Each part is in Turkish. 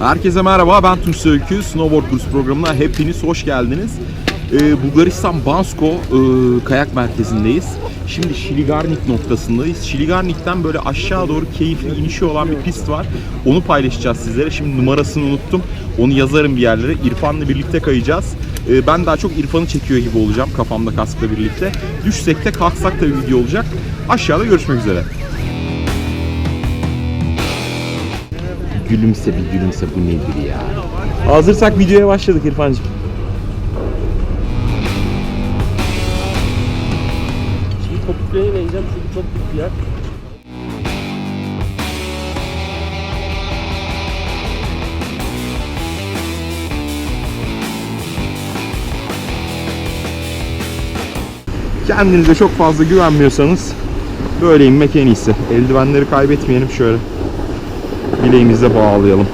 Herkese merhaba, ben Tunç Öykü. Snowboard Kurs programına hepiniz hoş geldiniz. Ee, Bulgaristan Bansko e, kayak merkezindeyiz. Şimdi Şiligarnik noktasındayız. Şiligarnik'ten böyle aşağı doğru keyifli inişi olan bir pist var. Onu paylaşacağız sizlere. Şimdi numarasını unuttum. Onu yazarım bir yerlere. İrfan'la birlikte kayacağız. Ee, ben daha çok İrfan'ı çekiyor gibi olacağım kafamda kaskla birlikte. Düşsek de kalksak da bir video olacak. Aşağıda görüşmek üzere. Gülümse bir gülümse bu nedir ya? Hazırsak videoya başladık İrfancığım. Şimdi Topuklu'ya ineceğim çünkü çok büyük bir yer. Kendinize çok fazla güvenmiyorsanız böyle inmek en iyisi. Eldivenleri kaybetmeyelim şöyle. Bileğimize bağlayalım.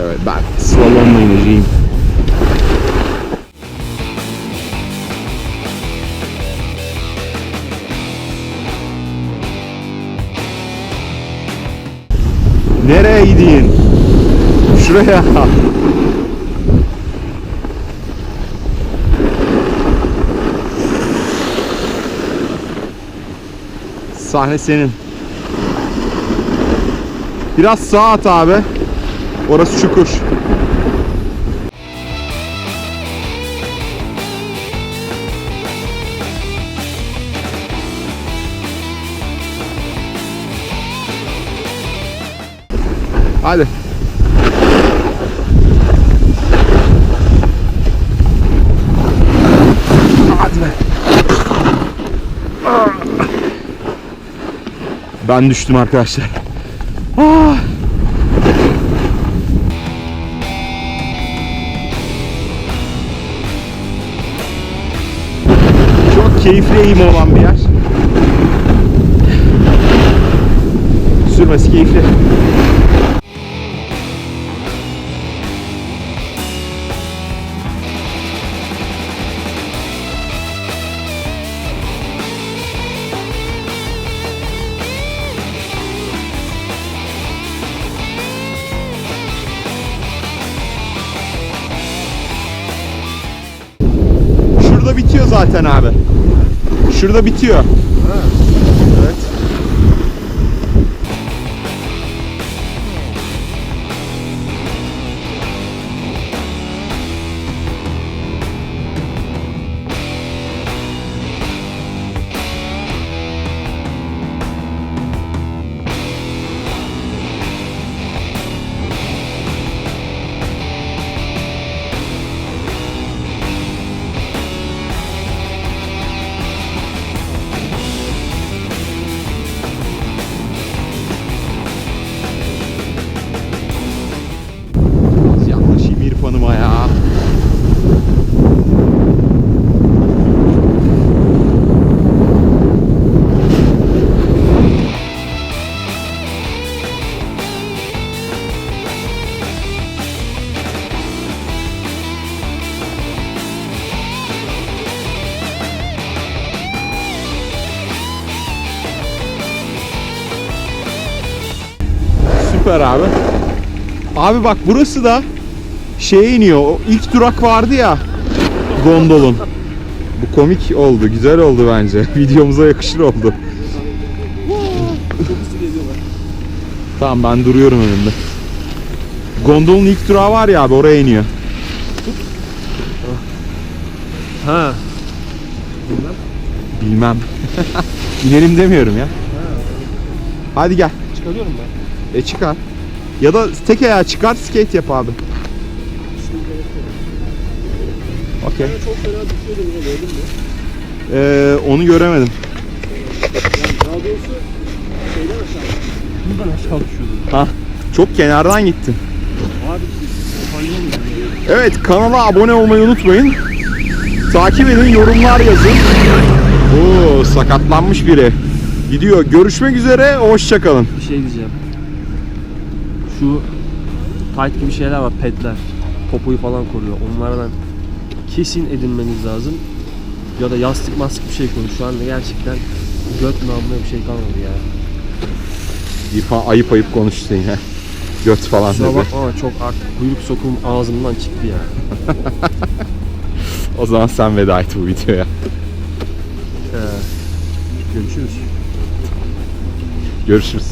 Evet ben slalomla ineceğim. Nereye gideyim? Şuraya. Sahne senin. Biraz sağa at abi. Orası çukur. Hadi. Hadi be. Ben düştüm arkadaşlar. Ah! Çok keyifli eğim olan bir yer. Sürmesi keyifli. Zaten abi. Şurada bitiyor. Evet. Süper abi. Abi bak burası da şeye iniyor. O ilk durak vardı ya gondolun. Bu komik oldu. Güzel oldu bence. Videomuza yakışır oldu. Tamam ben duruyorum önünde. Gondolun ilk durağı var ya abi oraya iniyor. Ha. Bilmem. İnelim demiyorum ya. Hadi gel. Çıkarıyorum ben. E çıkar. Ya da tek ayağa çıkar skate yap abi. Okey. Ee, onu göremedim. Ha. Çok kenardan gittin. Evet kanala abone olmayı unutmayın. Takip edin, yorumlar yazın. Oo sakatlanmış biri. Gidiyor. Görüşmek üzere. Hoşçakalın. Bir şey diyeceğim. Şu tight gibi şeyler var pedler. Popoyu falan koruyor. Onlardan kesin edinmeniz lazım. Ya da yastık mastık bir şey koyun. Şu anda gerçekten göt namına bir şey kalmadı ya. İrfan ayıp ayıp konuştu yine. göt falan Kusura dedi. bakma ama çok artık kuyruk sokum ağzımdan çıktı ya. O zaman sen veda et bu videoya. Ee, görüşürüz. Görüşürüz.